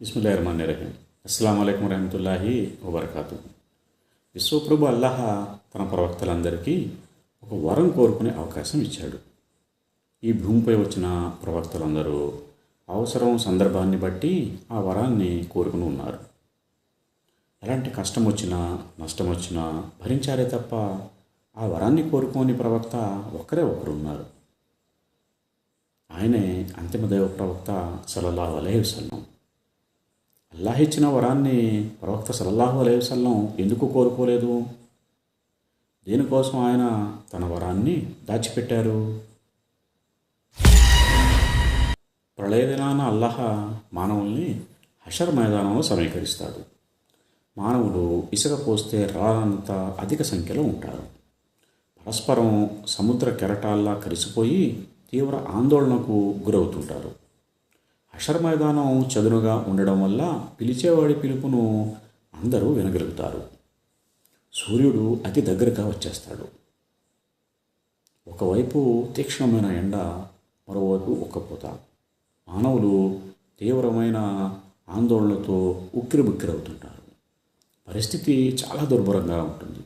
బిస్మిల్లాహిర్మాన్ రహీం అస్సలం అయికం రహమతుల్లాహి వబర్కాతు విశ్వప్రభు అల్లాహ తన ప్రవక్తలందరికీ ఒక వరం కోరుకునే అవకాశం ఇచ్చాడు. ఈ భూమిపై వచ్చిన ప్రవక్తలందరూ అవసరం సందర్భాన్ని బట్టి ఆ వరాన్ని కోరుకుని ఉన్నారు. ఎలాంటి కష్టం వచ్చినా నష్టం వచ్చినా భరించారే తప్ప ఆ వరాన్ని కోరుకోని ప్రవక్త ఒకరే ఒకరు ఉన్నారు. ఆయనే అంతిమ దైవ ప్రవక్త సల్లల్లాహు అలైహి వసల్లం. అల్లాహ్ ఇచ్చిన వరాన్ని ప్రవక్త సల్లల్లాహు అలైహి ఎందుకు కోరుకోలేదు? దేనికోసం ఆయన తన వరాన్ని దాచిపెట్టారు. ప్రళయదినాన అల్లాహ మానవుల్ని హషర్ మైదానంలో సమీకరిస్తాడు. మానవులు ఇసుక పోస్తే రానంత అధిక సంఖ్యలో ఉంటారు పరస్పరం సముద్ర కెరటాల్లా కలిసిపోయి తీవ్ర ఆందోళనకు గురవుతుంటారు. హషర్ మైదానం చదునుగా ఉండడం వల్ల పిలిచేవాడి పిలుపును అందరూ వినగలుగుతారు. సూర్యుడు అతి దగ్గరగా వచ్చేస్తాడు. ఒకవైపు తీక్ష్ణమైన ఎండ మరోవైపు ఉక్కపోత. మానవులు తీవ్రమైన ఆందోళనతో ఉక్కిరిబుక్కిరవుతుంటారు పరిస్థితి చాలా దుర్భరంగా ఉంటుంది.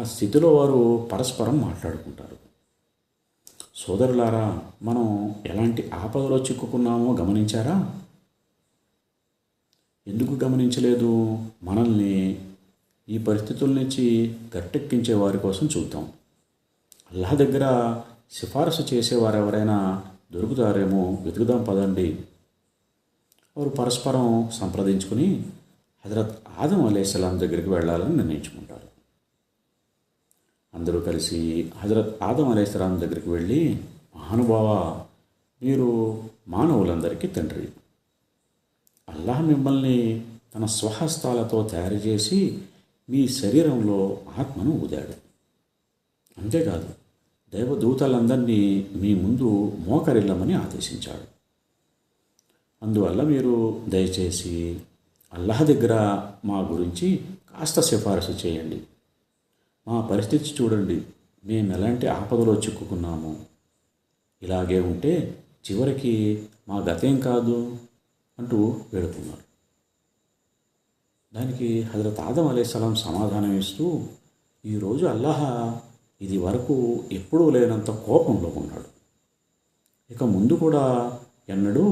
ఆ స్థితిలో వారు పరస్పరం మాట్లాడుకుంటారు. సోదరులారా మనం ఎలాంటి ఆపదలో చిక్కుకున్నామో గమనించారా? ఎందుకు గమనించలేదు? మనల్ని ఈ పరిస్థితుల నుంచి గట్టెక్కించే వారి కోసం చూద్దాం. అల్లా దగ్గర సిఫారసు చేసేవారు ఎవరైనా దొరుకుతారేమో వెతుకుదాం పదండి. వారు పరస్పరం సంప్రదించుకుని హజరత్ ఆదం అలైహిస్సలాం దగ్గరికి వెళ్ళాలని నిర్ణయించుకుంటారు. అందరూ కలిసి హజరత్ ఆదం అలేస్లాం దగ్గరికి వెళ్ళి మహానుభావ మీరు మానవులందరికీ తండ్రి. అల్లాహ్ మిమ్మల్ని తన స్వహస్తాలతో తయారు చేసి మీ శరీరంలో ఆత్మను ఊదాడు. అంతేకాదు దేవదూతలందరినీ మీ ముందు మోకరిల్లమని ఆదేశించాడు. అందువల్ల మీరు దయచేసి అల్లాహ్ దగ్గర మా గురించి కాస్త సిఫారసు చేయండి. మా పరిస్థితి చూడండి. మేము ఎలాంటి ఆపదలో చిక్కుకున్నాము. ఇలాగే ఉంటే చివరికి మా గతేం కాదు అంటూ వేడుకున్నారు దానికి హజరత్ ఆదం అలైహిస్సలాం సమాధానం ఇస్తూ ఈరోజు అల్లాహ ఇది వరకు ఎప్పుడూ లేనంత కోపంలో ఉన్నాడు. ఇక ముందు కూడా ఎన్నడూ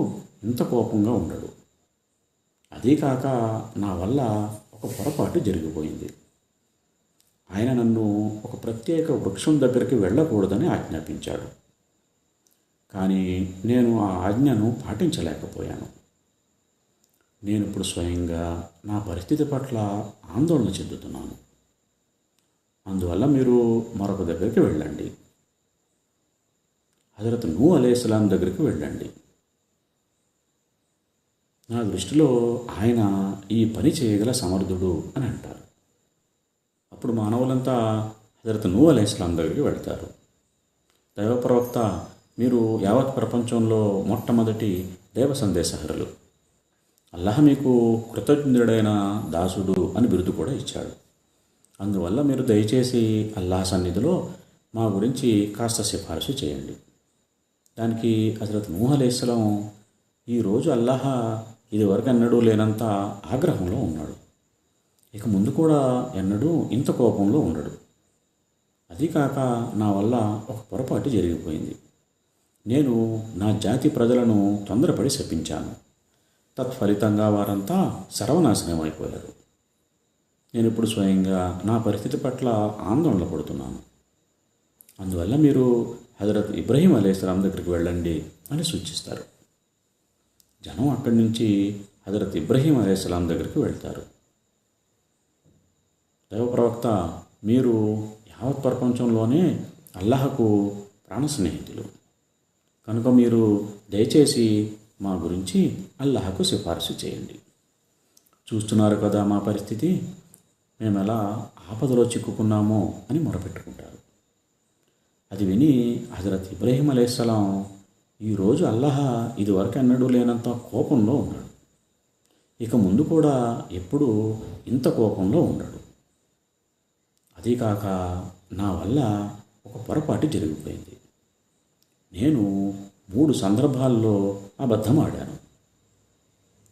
ఇంత కోపంగా ఉండడు. అదీ కాక నా వల్ల ఒక పొరపాటు జరిగిపోయింది. ఆయన నన్ను ఒక ప్రత్యేక వృక్షం దగ్గరికి వెళ్ళకూడదని ఆజ్ఞాపించాడు. కానీ నేను ఆ ఆజ్ఞను పాటించలేకపోయాను. నేను ఇప్పుడు స్వయంగా నా పరిస్థితి పట్ల ఆందోళన చెందుతున్నాను. అందువల్ల మీరు మరొక దగ్గరికి వెళ్ళండి. హజరత్ నూ అలేస్లాం దగ్గరికి వెళ్ళండి. నా దృష్టిలో ఆయన ఈ పని చేయగల సమర్థుడు అని అంటారు. అప్పుడు మానవులంతా హజరత్ నూ అలేస్లాం దగ్గరికి వెళ్తారు. దైవ ప్రవక్త మీరు యావత్ ప్రపంచంలో మొట్టమొదటి దేవ సందేశహరులు. అల్లాహ్ మీకు కృతజ్ఞుడైన దాసుడు అని బిరుదు కూడా ఇచ్చాడు. అందువల్ల మీరు దయచేసి అల్లాహ్ సన్నిధిలో మా గురించి కాస్త సిఫారసు చేయండి. దానికి హజరత్ నూహ్ అలైస్లం ఈరోజు అల్లాహ ఇదివరకు అన్నడూ లేనంత ఆగ్రహంలో ఉన్నాడు. ఇక ముందు కూడా ఎన్నడూ ఇంత కోపంలో ఉండడు. అది కాక నా వల్ల ఒక పొరపాటు జరిగిపోయింది. నేను నా జాతి ప్రజలను తొందరపడి శపించాను. తత్ఫలితంగా వారంతా సర్వనాశనం అయిపోయారు. నేను ఇప్పుడు స్వయంగా నా పరిస్థితి పట్ల ఆందోళన పడుతున్నాను. అందువల్ల మీరు హజరత్ ఇబ్రహీం అలీస్లాం దగ్గరికి వెళ్ళండి అని సూచిస్తారు. జనం అక్కడి నుంచి హజరత్ ఇబ్రహీం అలీస్లాం దగ్గరికి వెళ్తారు. దైవప్రవక్త మీరు యావత్ ప్రపంచంలోనే అల్లహకు ప్రాణ స్నేహితులు. కనుక మీరు దయచేసి మా గురించి అల్లహకు సిఫార్సు చేయండి. చూస్తున్నారు కదా మా పరిస్థితి? మేము ఎలా ఆపదలో చిక్కుకున్నామో అని మొరపెట్టుకుంటారు. అది విని హజరత్ ఇబ్రహీం అలైహిస్సలాం ఈరోజు అల్లహ ఇదివరకు ఎన్నడూ లేనంత కోపంలో ఉన్నాడు. ఇక ముందు కూడా ఎప్పుడూ ఇంత కోపంలో ఉండడు. అదీకాక నా వల్ల ఒక పొరపాటు జరిగిపోయింది. నేను మూడు సందర్భాల్లో అబద్ధం ఆడాను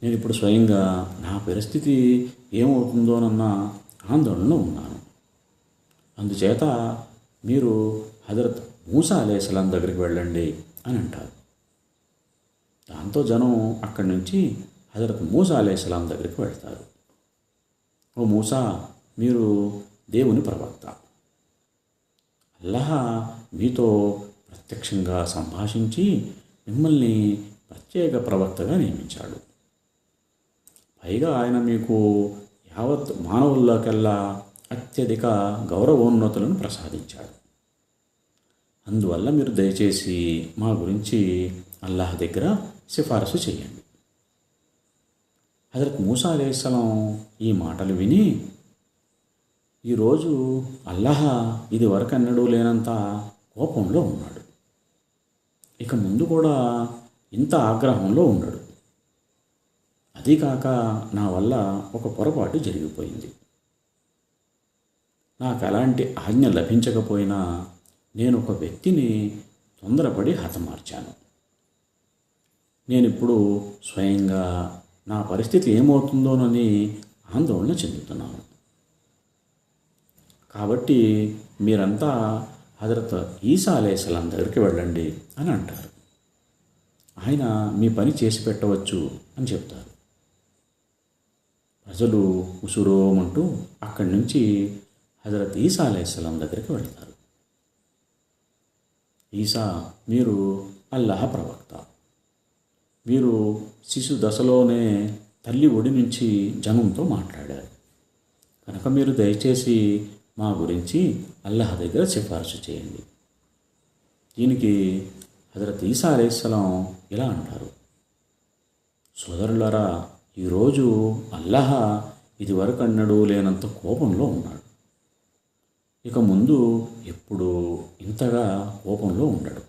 నేను ఇప్పుడు స్వయంగా నా పరిస్థితి ఏమవుతుందోనన్న ఆందోళనలో ఉన్నాను. అందుచేత మీరు హజరత్ మూసా అలేసలాం దగ్గరికి వెళ్ళండి అని అంటారు. దాంతో జనం అక్కడి నుంచి హజరత్ మూసా అలేసలాం దగ్గరికి వెళ్తారు. ఓ మూసా మీరు దేవుని ప్రవక్త. అల్లహ మీతో ప్రత్యక్షంగా సంభాషించి మిమ్మల్ని ప్రత్యేక ప్రవక్తగా నియమించాడు. పైగా ఆయన మీకు యావత్ మానవుల్లోకెల్లా అత్యధిక గౌరవోన్నతులను ప్రసాదించాడు. అందువల్ల మీరు దయచేసి మా గురించి అల్లాహ్ దగ్గర సిఫారసు చేయండి. హజరత్ మూసా అలేస్లం ఈ మాటలు విని ఈరోజు అల్లహ ఇది వరకు అన్నడూ లేనంత కోపంలో ఉన్నాడు. ఇక ముందు కూడా ఇంత ఆగ్రహంలో ఉండడు అదీకాక నా వల్ల ఒక పొరపాటు జరిగిపోయింది. నాకు ఎలాంటి ఆజ్ఞ లభించకపోయినా నేను ఒక వ్యక్తిని తొందరపడి హతమార్చాను. నేనిప్పుడు స్వయంగా నా పరిస్థితి ఏమవుతుందోనని ఆందోళన చెందుతున్నాను. కాబట్టి మీరంతా హజరత్ ఈసా అలేసలాం దగ్గరికి వెళ్ళండి అని అంటారు. ఆయన మీ పని చేసి పెట్టవచ్చు అని చెప్తారు. ప్రజలు ఉసురోమంటూ అక్కడి నుంచి హజరత్ ఈసా అలైహిస్సలాం దగ్గరికి వెళ్తారు. ఈసా మీరు అల్లాహ ప్రవక్త. మీరు శిశు దశలోనే తల్లి ఒడి నుంచి జనంతో మాట్లాడారు. కనుక మీరు దయచేసి మా గురించి అల్లాహ్ దగ్గర సిఫార్సు చేయండి. దీనికి హజరత్ ఈసా అలేస్లాం ఇలా అంటారు? సోదరులారా ఈరోజు అల్లహ ఇదివరకు అన్నడు లేనంత కోపంలో ఉన్నాడు. ఇక ముందు ఎప్పుడు ఇంతగా కోపంలో ఉండడు.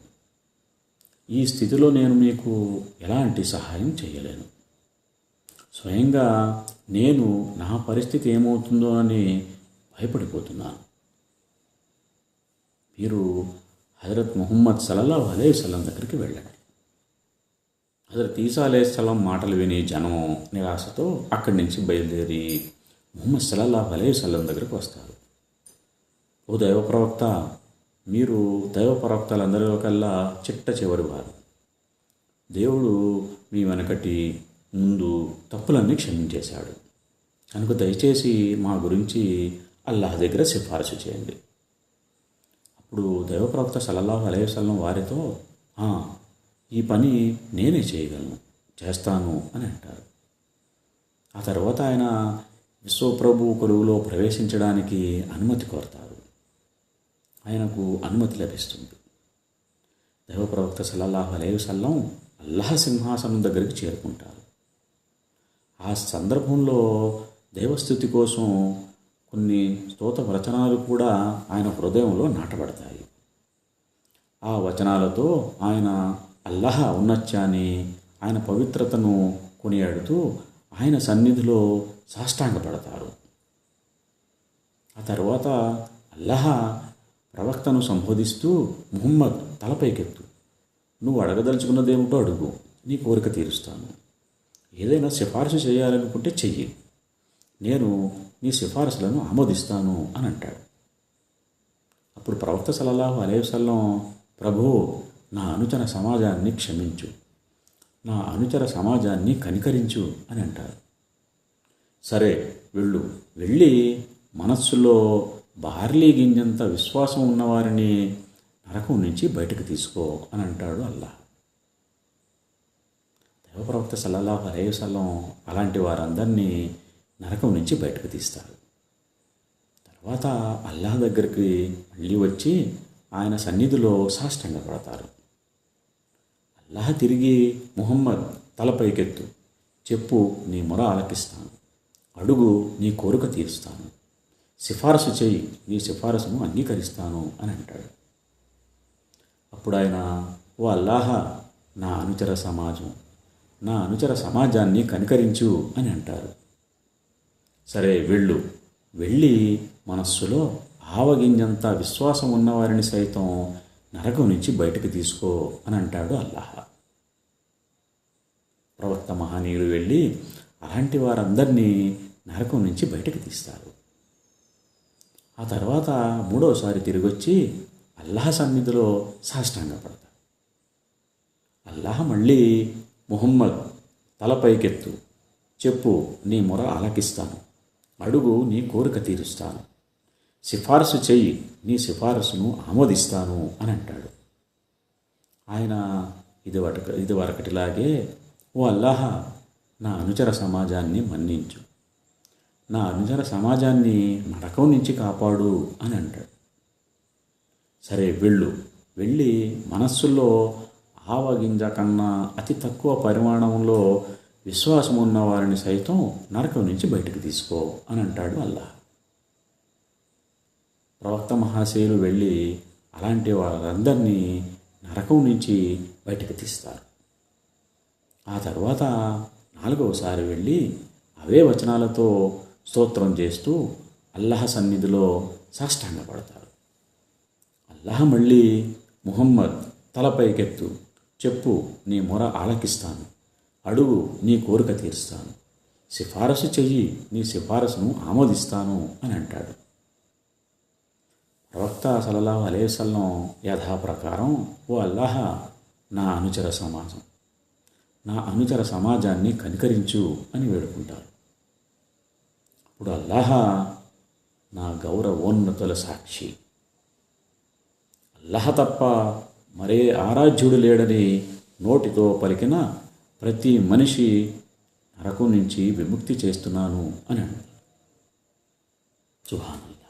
ఈ స్థితిలో నేను మీకు ఎలాంటి సహాయం చేయలేను. స్వయంగా నేను నా పరిస్థితి ఏమవుతుందో అని భయపడిపోతున్నాను మీరు హజరత్ ముహమ్మద్ సలల్లా అలే సలం దగ్గరికి వెళ్ళండి. హజరత్ ఈసా సలం మాటలు విని జనం నిరాశతో అక్కడి నుంచి బయలుదేరి ముహమ్మద్ సలల్లా అలైహి సలం దగ్గరికి వస్తారు. ఓ దైవ ప్రవక్త మీరు దైవ ప్రవక్తలందరిలో కల్లా చిట్ట చివరి వారు. దేవుడు మీ వెనకటి ముందు తప్పులన్నీ క్షమించేశాడు. కనుక దయచేసి మా గురించి అల్లాహ్ దగ్గర సిఫారసు చేయండి. అప్పుడు దైవప్రవక్త సలల్లాహు సల్లల్లాహు వారితో ఈ పని నేనే చేయగలను చేస్తాను అని అంటారు. ఆ తర్వాత ఆయన విశ్వప్రభు కొలువులో ప్రవేశించడానికి అనుమతి కోరతారు. ఆయనకు అనుమతి లభిస్తుంది. దైవప్రవక్త సల్లల్లాహు అలైహి అల్లాహ్ సింహాసనం దగ్గరికి చేరుకుంటారు. ఆ సందర్భంలో దైవస్థుతి కోసం కొన్ని స్తోత వచనాలు కూడా ఆయన హృదయంలో నాటబడతాయి. ఆ వచనాలతో ఆయన అల్లహ ఉన్నత్యాన్ని ఆయన పవిత్రతను కొనియాడుతూ ఆయన సన్నిధిలో సాష్టాంగపడతారు. ఆ తర్వాత అల్లహ ప్రవక్తను సంబోధిస్తూ ముహమ్మద్ తలపైకెత్తు. నువ్వు అడగదలుచుకున్నదేమిటో అడుగు. నీ కోరిక తీరుస్తాను. ఏదైనా సిఫార్సు చేయాలనుకుంటే చెయ్యి. నేను నీ సిఫారసులను ఆమోదిస్తాను అని అంటాడు. అప్పుడు ప్రవక్త సల్లల్లాహు అలేవసల్లం ప్రభు నా అనుచర సమాజాన్ని క్షమించు. నా అనుచర సమాజాన్ని కనికరించు అని అంటారు. సరే వెళ్ళు. వెళ్ళి మనస్సులో బార్లీ గింజంత విశ్వాసం ఉన్నవారిని నరకం నుంచి బయటకు తీసుకో అని అంటాడు అల్లాహ్. దేవప్రవక్త సల్లల్లాహు అలైహి అలాంటి వారందరినీ నరకం నుంచి బయటకు తీస్తారు. తర్వాత అల్లాహ్ దగ్గరికి మళ్ళీ వచ్చి ఆయన సన్నిధిలో సాష్టంగా పడతారు. అల్లాహ్ తిరిగి ముహమ్మద్ తలపైకెత్తు చెప్పు నీ మొర ఆలకిస్తాను అడుగు నీ కోరిక తీరుస్తాను. సిఫారసు చేయి నీ సిఫారసును అంగీకరిస్తాను అని అంటాడు. అప్పుడు ఆయన ఓ అల్లాహ నా అనుచర సమాజం నా అనుచర సమాజాన్ని కనికరించు అని అంటారు. సరే వెళ్ళు. వెళ్ళి మనస్సులో ఆవగింజంత విశ్వాసం ఉన్నవారిని సైతం నరకం నుంచి బయటకు తీసుకో అని అంటాడు అల్లాహ. ప్రవక్త మహనీయులు వెళ్ళి అలాంటి వారందరినీ నరకం నుంచి బయటకు తీస్తారు. ఆ తర్వాత మూడోసారి తిరిగొచ్చి అల్లాహ్ సన్నిధిలో సాష్టాంగపడతారు అల్లాహ్ మళ్ళీ ముహమ్మద్ తలపైకెత్తు. చెప్పు నీ మొర ఆలకిస్తాను. అడుగు నీ కోరిక తీరుస్తాను. సిఫారసు చెయ్యి నీ సిఫారసును ఆమోదిస్తాను అని అంటాడు. ఆయన ఇది వరక ఇది వరకటిలాగే ఓ అల్లాహ నా అనుచర సమాజాన్ని మన్నించు. నా అనుచర సమాజాన్ని నరకం నుంచి కాపాడు అని అంటాడు. సరే వెళ్ళు. వెళ్ళి మనస్సులో ఆవగింజ కన్నా అతి తక్కువ పరిమాణంలో విశ్వాసం ఉన్న వారిని సైతం నరకం నుంచి బయటకు తీసుకో అని అంటాడు అల్లాహ్. ప్రవక్త మహాశయులు వెళ్ళి అలాంటి వారందరినీ నరకం నుంచి బయటకు తీస్తారు. ఆ తర్వాత నాలుగవసారి వెళ్ళి అవే వచనాలతో స్తోత్రం చేస్తూ అల్లాహ్ సన్నిధిలో సాష్టాంగపడతారు. అల్లాహ్ మళ్ళీ ముహమ్మద్ తలపైకెత్తు చెప్పు నీ మొర ఆలకిస్తాను. అడుగు నీ కోరిక తీరుస్తాను. సిఫారసు చెయ్యి నీ సిఫారసును ఆమోదిస్తాను అని అంటాడు. ప్రవక్త సలహా అలేసల్లం యథాప్రకారం ఓ అల్లాహ నా అనుచర సమాజం. నా అనుచర సమాజాన్ని కనికరించు అని వేడుకుంటారు. అప్పుడు అల్లాహ నా గౌరవోన్నతుల సాక్షి. అల్లాహ తప్ప మరే ఆరాధ్యుడు లేడని నోటితో పలికిన ప్రతి మనిషి నరకం నుంచి విముక్తి చేస్తున్నాను అని అన్నాడు. సుహానల్లా